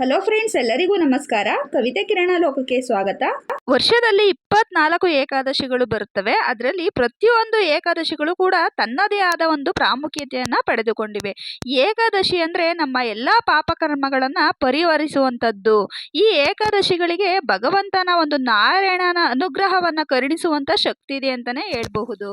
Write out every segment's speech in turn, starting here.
Hello friends ಎಲ್ಲರಿಗೂ ನಮಸ್ಕಾರ. ಕವಿತೆ ಕಿರಣ ಲೋಕಕ್ಕೆ ಸ್ವಾಗತ. ವರ್ಷದಲ್ಲಿ ಇಪ್ಪತ್ನಾಲ್ಕು ಏಕಾದಶಿಗಳು ಬರುತ್ತವೆ. ಅದರಲ್ಲಿ ಪ್ರತಿಯೊಂದು ಏಕಾದಶಿಗಳು ಕೂಡ ತನ್ನದೇ ಆದ ಒಂದು ಪ್ರಾಮುಖ್ಯತೆಯನ್ನು ಪಡೆದುಕೊಂಡಿವೆ. ಏಕಾದಶಿ ಅಂದರೆ ನಮ್ಮ ಎಲ್ಲ ಪಾಪಕರ್ಮಗಳನ್ನು ಪರಿಹರಿಸುವಂಥದ್ದು. ಈ ಏಕಾದಶಿಗಳಿಗೆ ಭಗವಂತನ ಒಂದು ನಾರಾಯಣನ ಅನುಗ್ರಹವನ್ನು ಕರುಣಿಸುವಂಥ ಶಕ್ತಿ ಇದೆ ಅಂತಲೇ ಹೇಳಬಹುದು.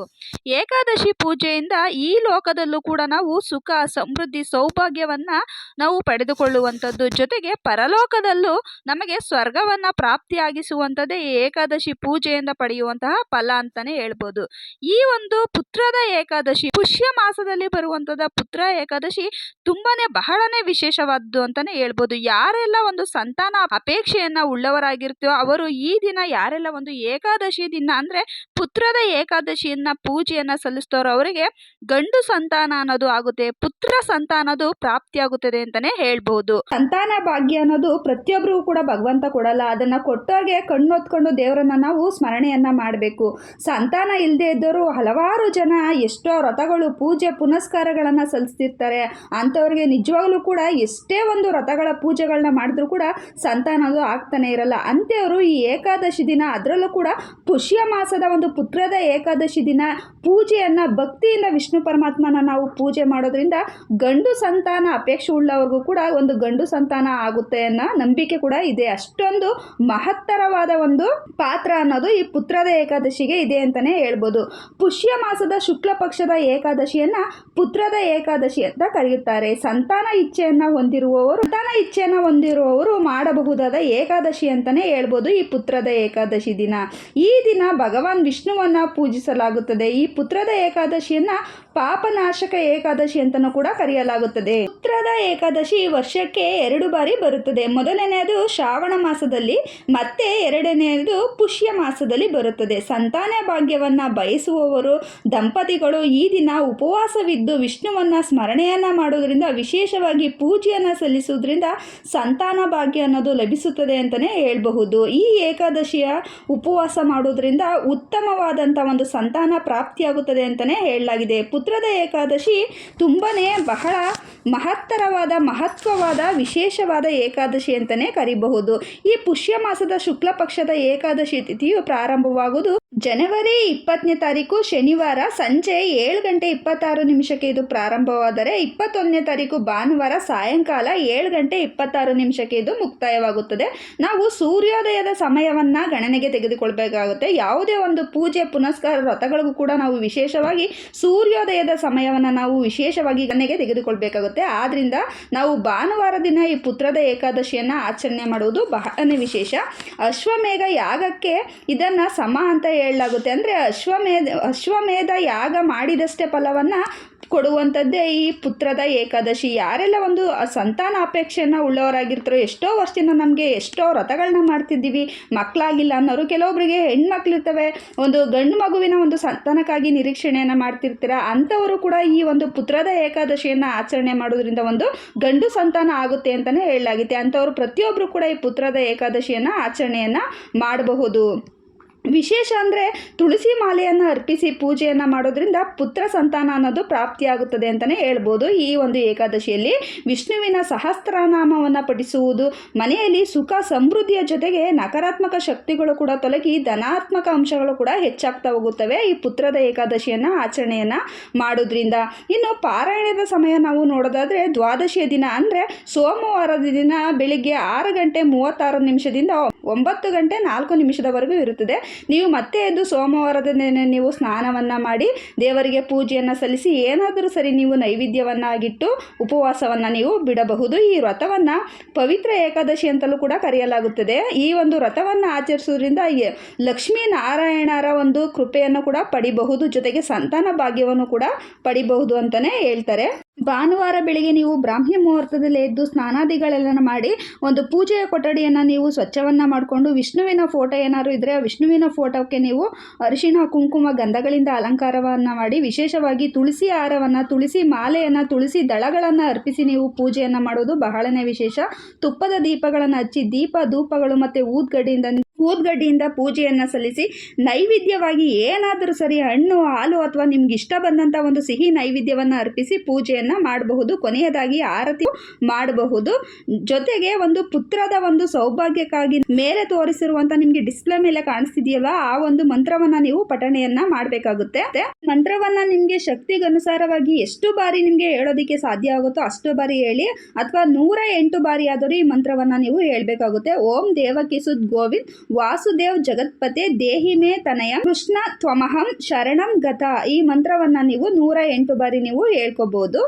ಏಕಾದಶಿ ಪೂಜೆಯಿಂದ ಈ ಲೋಕದಲ್ಲೂ ಕೂಡ ನಾವು ಸುಖ, ಸಮೃದ್ಧಿ, ಸೌಭಾಗ್ಯವನ್ನು ನಾವು ಪಡೆದುಕೊಳ್ಳುವಂಥದ್ದು. ಜೊತೆಗೆ ಪರಲೋಕದಲ್ಲೂ ನಮಗೆ ಸ್ವರ್ಗವನ್ನು ಪ್ರಾಪ್ತಿಯಾಗಿಸುವಂಥದ್ದೇ ಏಕಾದಶಿ ಪೂಜೆಯಿಂದ ಪಡೆಯುವಂತಹ ಫಲ ಅಂತಾನೆ ಹೇಳ್ಬೋದು. ಈ ಒಂದು ಪುತ್ರದ ಏಕಾದಶಿ ಪುಷ್ಯ ಮಾಸದಲ್ಲಿ ಬರುವಂತದ ಪುತ್ರ ಏಕಾದಶಿ ತುಂಬಾನೇ ಬಹಳನೇ ವಿಶೇಷವಾದ್ದು ಅಂತಾನೆ ಹೇಳ್ಬೋದು. ಯಾರೆಲ್ಲ ಒಂದು ಸಂತಾನ ಅಪೇಕ್ಷೆಯನ್ನ ಉಳ್ಳವರಾಗಿರ್ತೀವೋ ಅವರು ಈ ದಿನ ಯಾರೆಲ್ಲ ಒಂದು ಏಕಾದಶಿ ದಿನ ಅಂದ್ರೆ ಪುತ್ರದ ಏಕಾದಶಿಯನ್ನ ಪೂಜೆಯನ್ನ ಸಲ್ಲಿಸ್ತಾರೋ ಅವರಿಗೆ ಗಂಡು ಸಂತಾನ ಅನ್ನೋದು ಆಗುತ್ತೆ, ಪುತ್ರ ಸಂತಾನ ಅನ್ನೋದು ಪ್ರಾಪ್ತಿಯಾಗುತ್ತದೆ ಅಂತಾನೆ ಹೇಳ್ಬಹುದು ಸಂತಾನ ಭಾಗ್ಯ ಅನ್ನೋದು ಪ್ರತಿಯೊಬ್ಬರಿಗೂ ಕೂಡ ಭಗವಂತ ಕೊಡಲ್ಲ. ಅದನ್ನ ಕೊಟ್ಟಾಗೆ ಕಣ್ಣೊತ್ಕೊಂಡು ದೇವರನ್ನ ನಾವು ಸ್ಮರಣೆಯನ್ನ ಮಾಡಬೇಕು. ಸಂತಾನ ಇಲ್ಲದೆ ಇದ್ದವರು ಹಲವಾರು ಜನ ಎಷ್ಟೋ ವ್ರತಗಳು ಪೂಜೆ ಪುನಸ್ಕಾರಗಳನ್ನು ಸಲ್ಲಿಸ್ತಿರ್ತಾರೆ. ಅಂಥವ್ರಿಗೆ ನಿಜವಾಗ್ಲೂ ಕೂಡ ಎಷ್ಟೇ ಒಂದು ವ್ರತಗಳ ಪೂಜೆಗಳನ್ನ ಮಾಡಿದ್ರೂ ಕೂಡ ಸಂತಾನ ಅದು ಆಗ್ತಾನೆ ಇರಲ್ಲ. ಅಂತೆಯವರು ಈ ಏಕಾದಶಿ ದಿನ ಅದರಲ್ಲೂ ಕೂಡ ಪುಷ್ಯ ಮಾಸದ ಒಂದು ಪುತ್ರದ ಏಕಾದಶಿ ದಿನ ಪೂಜೆಯನ್ನು ಭಕ್ತಿಯಿಂದ ವಿಷ್ಣು ಪರಮಾತ್ಮನ ನಾವು ಪೂಜೆ ಮಾಡೋದ್ರಿಂದ ಗಂಡು ಸಂತಾನ ಅಪೇಕ್ಷೆ ಉಳ್ಳವ್ರಿಗೂ ಕೂಡ ಒಂದು ಗಂಡು ಸಂತಾನ ಆಗುತ್ತೆ ಅನ್ನೋ ನಂಬಿಕೆ ಕೂಡ ಇದೆ. ಅಷ್ಟೊಂದು ಮಹತ್ತರವಾದ ಒಂದು ಪಾತ್ರ ಅನ್ನೋದು ಈ ಪುತ್ರದ ಏಕಾದಶಿಗೆ ಇದೆ ಅಂತಾನೆ ಹೇಳ್ಬೋದು. ಪುಷ್ಯ ಮಾಸದ ಶುಕ್ಲ ಪಕ್ಷದ ಏಕಾದಶಿಯನ್ನ ಪುತ್ರದ ಏಕಾದಶಿ ಅಂತ ಕರೆಯುತ್ತಾರೆ. ಸಂತಾನ ಇಚ್ಛೆಯನ್ನು ಹೊಂದಿರುವವರು, ಸಂತಾನ ಇಚ್ಛೆಯನ್ನು ಹೊಂದಿರುವವರು ಮಾಡಬಹುದಾದ ಏಕಾದಶಿ ಅಂತಾನೆ ಹೇಳ್ಬೋದು ಈ ಪುತ್ರದ ಏಕಾದಶಿ ದಿನ. ಈ ದಿನ ಭಗವಾನ್ ವಿಷ್ಣುವನ್ನ ಪೂಜಿಸಲಾಗುತ್ತದೆ. ಈ ಪುತ್ರದ ಏಕಾದಶಿಯನ್ನ ಪಾಪನಾಶಕ ಏಕಾದಶಿ ಅಂತಲೂ ಕೂಡ ಕರೆಯಲಾಗುತ್ತದೆ. ಪುತ್ರದ ಏಕಾದಶಿ ವರ್ಷಕ್ಕೆ ಎರಡು ಬಾರಿ ಬರುತ್ತದೆ. ಮೊದಲನೆಯದು ಶ್ರಾವಣ ಮಾಸದಲ್ಲಿ, ಮತ್ತೆ ಎರಡನೆಯದು ಪುಷ್ಯ ಮಾಸದಲ್ಲಿ ಬರುತ್ತದೆ. ಸಂತಾನ ಭಾಗ್ಯವನ್ನ ಬಯಸುವವರು, ದಂಪತಿಗಳು ಈ ದಿನ ಉಪವಾಸವಿದ್ದು ವಿಷ್ಣುವನ್ನ ಸ್ಮರಣೆಯನ್ನ ಮಾಡೋದ್ರಿಂದ ವಿಶೇಷವಾಗಿ ಪೂಜೆಯನ್ನ ಸಲ್ಲಿಸುವುದರಿಂದ ಸಂತಾನ ಭಾಗ್ಯ ಅನ್ನೋದು ಲಭಿಸುತ್ತದೆ ಅಂತಲೇ ಹೇಳಬಹುದು. ಈ ಏಕಾದಶಿಯ ಉಪವಾಸ ಮಾಡೋದ್ರಿಂದ ಉತ್ತಮವಾದಂಥ ಒಂದು ಸಂತಾನ ಪ್ರಾಪ್ತಿಯಾಗುತ್ತದೆ ಅಂತಲೇ ಹೇಳಲಾಗಿದೆ. ಪುತ್ರದ ಏಕಾದಶಿ ತುಂಬನೇ ಬಹಳ ಮಹತ್ತರವಾದ, ಮಹತ್ವವಾದ, ವಿಶೇಷವಾದ ಏಕಾದಶಿ ಅಂತಲೇ ಕರಿಬಹುದು. ಈ ಪುಷ್ಯ ಮಾಸದ ಶುಕ್ಲ ಪಕ್ಷದ ಏಕಾದಶಿ ತಿಥಿಯು ಪ್ರಾರಂಭವಾಗುವುದು ಜನವರಿ ಇಪ್ಪತ್ತನೇ ತಾರೀಕು ಶನಿವಾರ ಸಂಜೆ ಏಳು ಗಂಟೆ ಇಪ್ಪತ್ತಾರು ನಿಮಿಷಕ್ಕೆ ಇದು ಪ್ರಾರಂಭವಾದರೆ ಇಪ್ಪತ್ತೊಂದನೇ ತಾರೀಕು ಭಾನುವಾರ ಸಾಯಂಕಾಲ ಏಳು ಗಂಟೆ ಇಪ್ಪತ್ತಾರು ನಿಮಿಷಕ್ಕೆ ಇದು ಮುಕ್ತಾಯವಾಗುತ್ತದೆ. ನಾವು ಸೂರ್ಯೋದಯದ ಸಮಯವನ್ನು ಗಣನೆಗೆ ತೆಗೆದುಕೊಳ್ಬೇಕಾಗುತ್ತೆ. ಯಾವುದೇ ಒಂದು ಪೂಜೆ, ಪುನಸ್ಕಾರ ವ್ರತಗಳಿಗೂ ಕೂಡ ನಾವು ವಿಶೇಷವಾಗಿ ಸೂರ್ಯೋದಯದ ಸಮಯವನ್ನು ನಾವು ವಿಶೇಷವಾಗಿ ಗಣನೆಗೆ ತೆಗೆದುಕೊಳ್ಬೇಕಾಗುತ್ತೆ. ಆದ್ದರಿಂದ ನಾವು ಭಾನುವಾರ ದಿನ ಈ ಪುತ್ರದ ಏಕಾದಶಿಯನ್ನು ಆಚರಣೆ ಮಾಡುವುದು ಬಹಳನೇ ವಿಶೇಷ. ಅಶ್ವಮೇಧ ಯಾಗಕ್ಕೆ ಇದನ್ನು ಸಮ ಅಂತ ಹೇಳಲಾಗುತ್ತೆ ಅಂದರೆ ಅಶ್ವಮೇಧ ಅಶ್ವಮೇಧ ಯಾಗ ಮಾಡಿದಷ್ಟೇ ಫಲವನ್ನು ಕೊಡುವಂಥದ್ದೇ ಈ ಪುತ್ರದ ಏಕಾದಶಿ. ಯಾರೆಲ್ಲ ಒಂದು ಸಂತಾನ ಅಪೇಕ್ಷೆಯನ್ನು ಉಳ್ಳವರಾಗಿರ್ತಾರೋ, ಎಷ್ಟೋ ವರ್ಷದಿಂದ ನಮಗೆ ಎಷ್ಟೋ ವ್ರತಗಳನ್ನ ಮಾಡ್ತಿದ್ದೀವಿ. ಮಕ್ಕಳಾಗಿಲ್ಲ ಅನ್ನೋರು ಕೆಲವೊಬ್ಬರಿಗೆ ಹೆಣ್ಮಕ್ಳಿರ್ತವೆ. ಒಂದು ಗಂಡು ಮಗುವಿನ ಒಂದು ಸಂತಾನಕ್ಕಾಗಿ ನಿರೀಕ್ಷಣೆಯನ್ನು ಮಾಡ್ತಿರ್ತೀರ? ಅಂಥವರು ಕೂಡ ಈ ಒಂದು ಪುತ್ರದ ಏಕಾದಶಿಯನ್ನು ಆಚರಣೆ ಮಾಡೋದ್ರಿಂದ ಒಂದು ಗಂಡು ಸಂತಾನ ಆಗುತ್ತೆ ಅಂತಲೇ ಹೇಳಲಾಗಿದೆ ಅಂಥವರು ಪ್ರತಿಯೊಬ್ಬರು ಕೂಡ ಈ ಪುತ್ರದ ಏಕಾದಶಿಯನ್ನು ಆಚರಣೆಯನ್ನು ಮಾಡಬಹುದು. ವಿಶೇಷ ಅಂದರೆ ತುಳಸಿ ಮಾಲೆಯನ್ನು ಅರ್ಪಿಸಿ ಪೂಜೆಯನ್ನು ಮಾಡೋದ್ರಿಂದ ಪುತ್ರ ಸಂತಾನ ಅನ್ನೋದು ಪ್ರಾಪ್ತಿಯಾಗುತ್ತದೆ ಅಂತಲೇ ಹೇಳ್ಬೋದು. ಈ ಒಂದು ಏಕಾದಶಿಯಲ್ಲಿ ವಿಷ್ಣುವಿನ ಸಹಸ್ರನಾಮವನ್ನು ಪಠಿಸುವುದು, ಮನೆಯಲ್ಲಿ ಸುಖ ಸಮೃದ್ಧಿಯ ಜೊತೆಗೆ ನಕಾರಾತ್ಮಕ ಶಕ್ತಿಗಳು ಕೂಡ ತೊಲಗಿ ಧನಾತ್ಮಕ ಅಂಶಗಳು ಕೂಡ ಹೆಚ್ಚಾಗ್ತಾ ಹೋಗುತ್ತವೆ ಈ ಪುತ್ರದ ಏಕಾದಶಿಯನ್ನು ಆಚರಣೆಯನ್ನು ಮಾಡೋದ್ರಿಂದ. ಇನ್ನು ಪಾರಾಯಣದ ಸಮಯ ನಾವು ನೋಡೋದಾದರೆ ದ್ವಾದಶಿಯ ದಿನ ಅಂದರೆ ಸೋಮವಾರದ ದಿನ ಬೆಳಿಗ್ಗೆ ಆರು ಗಂಟೆ ಮೂವತ್ತಾರು ನಿಮಿಷದಿಂದ ಒಂಬತ್ತು ಗಂಟೆ ನಾಲ್ಕು ನಿಮಿಷದವರೆಗೂ ಇರುತ್ತದೆ. ನೀವು ಮತ್ತೆ ಎದ್ದು ಸೋಮವಾರದ ದಿನ ನೀವು ಸ್ನಾನವನ್ನು ಮಾಡಿ ದೇವರಿಗೆ ಪೂಜೆಯನ್ನು ಸಲ್ಲಿಸಿ ಏನಾದರೂ ಸರಿ ನೀವು ನೈವೇದ್ಯವನ್ನಾಗಿಟ್ಟು ಉಪವಾಸವನ್ನು ನೀವು ಬಿಡಬಹುದು. ಈ ವ್ರತವನ್ನು ಪವಿತ್ರ ಏಕಾದಶಿ ಅಂತಲೂ ಕೂಡ ಕರೆಯಲಾಗುತ್ತದೆ. ಈ ಒಂದು ವ್ರತವನ್ನು ಆಚರಿಸೋದ್ರಿಂದ ಲಕ್ಷ್ಮೀನಾರಾಯಣರ ಲಕ್ಷ್ಮೀ ನಾರಾಯಣರ ಒಂದು ಕೃಪೆಯನ್ನು ಕೂಡ ಪಡಿಬಹುದು. ಜೊತೆಗೆ ಸಂತಾನ ಭಾಗ್ಯವನ್ನು ಕೂಡ ಪಡಿಬಹುದು ಅಂತಲೇ ಹೇಳ್ತಾರೆ. ಭಾನುವಾರ ಬೆಳಿಗ್ಗೆ ನೀವು ಬ್ರಾಹ್ಮಿ ಮುಹೂರ್ತದಲ್ಲಿ ಎದ್ದು ಸ್ನಾನಾದಿಗಳೆಲ್ಲ ಮಾಡಿ ಒಂದು ಪೂಜೆಯ ಕೊಠಡಿಯನ್ನು ನೀವು ಸ್ವಚ್ಛವನ್ನು ಮಾಡಿಕೊಂಡು ವಿಷ್ಣುವಿನ ಫೋಟೋ ಏನಾದ್ರು ಇದ್ದರೆ ಆ ವಿಷ್ಣುವಿನ ಫೋಟೋಕ್ಕೆ ನೀವು ಅರಿಶಿಣ, ಕುಂಕುಮ, ಗಂಧಗಳಿಂದ ಅಲಂಕಾರವನ್ನು ಮಾಡಿ ವಿಶೇಷವಾಗಿ ತುಳಸಿ ಆಹಾರವನ್ನು ತುಳಸಿ ಮಾಲೆಯನ್ನು, ತುಳಸಿ ದಳಗಳನ್ನು ಅರ್ಪಿಸಿ ನೀವು ಪೂಜೆಯನ್ನು ಮಾಡೋದು ಬಹಳನೇ ವಿಶೇಷ. ತುಪ್ಪದ ದೀಪಗಳನ್ನು ಹಚ್ಚಿ ದೀಪ, ಧೂಪಗಳು ಮತ್ತು ಊದ್ಗಡ್ಡೆಯಿಂದ ಊದ್ಗಡ್ಡಿಯಿಂದ ಪೂಜೆಯನ್ನು ಸಲ್ಲಿಸಿ ನೈವೇದ್ಯವಾಗಿ ಏನಾದರೂ ಸರಿ ಹಣ್ಣು, ಹಾಲು ಅಥವಾ ನಿಮ್ಗೆ ಇಷ್ಟ ಬಂದಂಥ ಒಂದು ಸಿಹಿ ನೈವೇದ್ಯವನ್ನು ಅರ್ಪಿಸಿ ಪೂಜೆಯನ್ನು ಮಾಡಬಹುದು. ಕೊನೆಯದಾಗಿ ಆರತಿ ಮಾಡಬಹುದು. ಜೊತೆಗೆ ಒಂದು ಪುತ್ರದ ಒಂದು ಸೌಭಾಗ್ಯಕ್ಕಾಗಿ ಮೇಲೆ ತೋರಿಸಿರುವಂಥ ನಿಮಗೆ ಡಿಸ್ಪ್ಲೇ ಮೇಲೆ ಕಾಣಿಸ್ತಿದೆಯಲ್ಲ ಆ ಒಂದು ಮಂತ್ರವನ್ನು ನೀವು ಪಠಣೆಯನ್ನು ಮಾಡಬೇಕಾಗುತ್ತೆ. ಮಂತ್ರವನ್ನು ನಿಮಗೆ ಶಕ್ತಿಗನುಸಾರವಾಗಿ ಎಷ್ಟು ಬಾರಿ ನಿಮಗೆ ಹೇಳೋದಕ್ಕೆ ಸಾಧ್ಯ ಆಗುತ್ತೋ ಅಷ್ಟು ಬಾರಿ ಹೇಳಿ ಅಥವಾ ನೂರ ಎಂಟು ಬಾರಿ ಆದರೂ ಈ ಮಂತ್ರವನ್ನು ನೀವು ಹೇಳಬೇಕಾಗುತ್ತೆ. ಓಂ ದೇವಕಿಸುದ್ ಗೋವಿಂದ್ ವಾಸುದೇವ್ ಜಗತ್ಪತೆ ದೇಹಿ ಮೇ ತನಯ ಕೃಷ್ಣ ತ್ವಮಹಂ ಶರಣಂ ಗತ ಈ ಮಂತ್ರವನ್ನ ನೀವು ನೂರ ಎಂಟು ಬಾರಿ ನೀವು ಹೇಳ್ಕೋಬಹುದು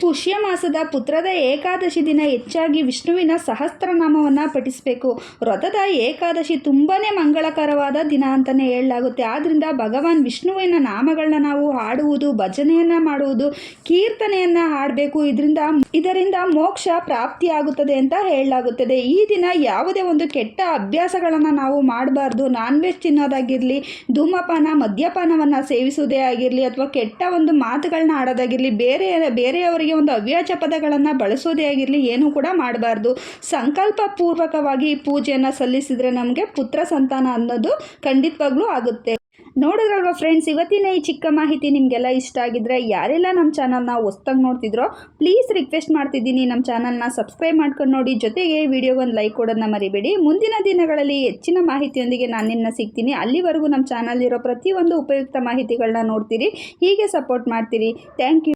ಪುಷ್ಯ ಮಾಸದ ಪುತ್ರದ ಏಕಾದಶಿ ದಿನ ಹೆಚ್ಚಾಗಿ ವಿಷ್ಣುವಿನ ಸಹಸ್ರನಾಮವನ್ನು ಪಠಿಸಬೇಕು. ವ್ರತದ ಏಕಾದಶಿ ತುಂಬಾ ಮಂಗಳಕರವಾದ ದಿನ ಅಂತಲೇ ಹೇಳಲಾಗುತ್ತೆ. ಆದ್ದರಿಂದ ಭಗವಾನ್ ವಿಷ್ಣುವಿನ ನಾಮಗಳನ್ನ ನಾವು ಹಾಡುವುದು, ಭಜನೆಯನ್ನು ಮಾಡುವುದು, ಕೀರ್ತನೆಯನ್ನು ಹಾಡಬೇಕು. ಇದರಿಂದ ಇದರಿಂದ ಮೋಕ್ಷ ಪ್ರಾಪ್ತಿಯಾಗುತ್ತದೆ ಅಂತ ಹೇಳಲಾಗುತ್ತದೆ. ಈ ದಿನ ಯಾವುದೇ ಒಂದು ಕೆಟ್ಟ ಅಭ್ಯಾಸಗಳನ್ನು ನಾವು ಮಾಡಬಾರ್ದು. ನಾನ್ ವೆಜ್ ತಿನ್ನೋದಾಗಿರಲಿ, ಧೂಮಪಾನ, ಮದ್ಯಪಾನವನ್ನು ಸೇವಿಸುವುದೇ ಆಗಿರಲಿ, ಅಥವಾ ಕೆಟ್ಟ ಒಂದು ಮಾತುಗಳನ್ನ ಆಡೋದಾಗಿರಲಿ ಬೇರೆ, ಬೇರೆಯವರಿಗೆ ಒಂದು ಅವ್ಯಾಜ ಪದಗಳನ್ನು ಬಳಸೋದೇ ಆಗಿರಲಿ, ಏನೂ ಕೂಡ ಮಾಡಬಾರ್ದು. ಸಂಕಲ್ಪ ಪೂರ್ವಕವಾಗಿ ಪೂಜೆಯನ್ನು ಸಲ್ಲಿಸಿದರೆ ನಮಗೆ ಪುತ್ರ ಸಂತಾನ ಅನ್ನೋದು ಖಂಡಿತವಾಗ್ಲೂ ಆಗುತ್ತೆ. ನೋಡಿದ್ರಲ್ವ ಫ್ರೆಂಡ್ಸ್ ಇವತ್ತಿನ ಈ ಚಿಕ್ಕ ಮಾಹಿತಿ ನಿಮಗೆಲ್ಲ ಇಷ್ಟ ಆಗಿದ್ರೆ ಯಾರೆಲ್ಲ ನಮ್ಮ ಚಾನಲ್ನ ಹೊಸ್ದಾಗಿ ನೋಡ್ತಿದ್ರೋ ಪ್ಲೀಸ್ ರಿಕ್ವೆಸ್ಟ್ ಮಾಡ್ತಿದ್ದೀನಿ. ನಮ್ಮ ಚಾನಲ್ನ ಸಬ್ಸ್ಕ್ರೈಬ್ ಮಾಡ್ಕೊಂಡು ನೋಡಿ. ಜೊತೆಗೆ ವಿಡಿಯೋಗೆ ಒಂದು ಲೈಕ್ ಕೊಡೋದನ್ನ ಮರಿಬೇಡಿ. ಮುಂದಿನ ದಿನಗಳಲ್ಲಿ ಹೆಚ್ಚಿನ ಮಾಹಿತಿಯೊಂದಿಗೆ ನಾನು ನಿನ್ನ ಸಿಗ್ತೀನಿ. ಅಲ್ಲಿವರೆಗೂ ನಮ್ಮ ಚಾನಲ್ ಇರೋ ಪ್ರತಿಯೊಂದು ಉಪಯುಕ್ತ ಮಾಹಿತಿಗಳನ್ನ ನೋಡ್ತೀರಿ. ಹೀಗೆ ಸಪೋರ್ಟ್ ಮಾಡ್ತೀರಿ. Thank you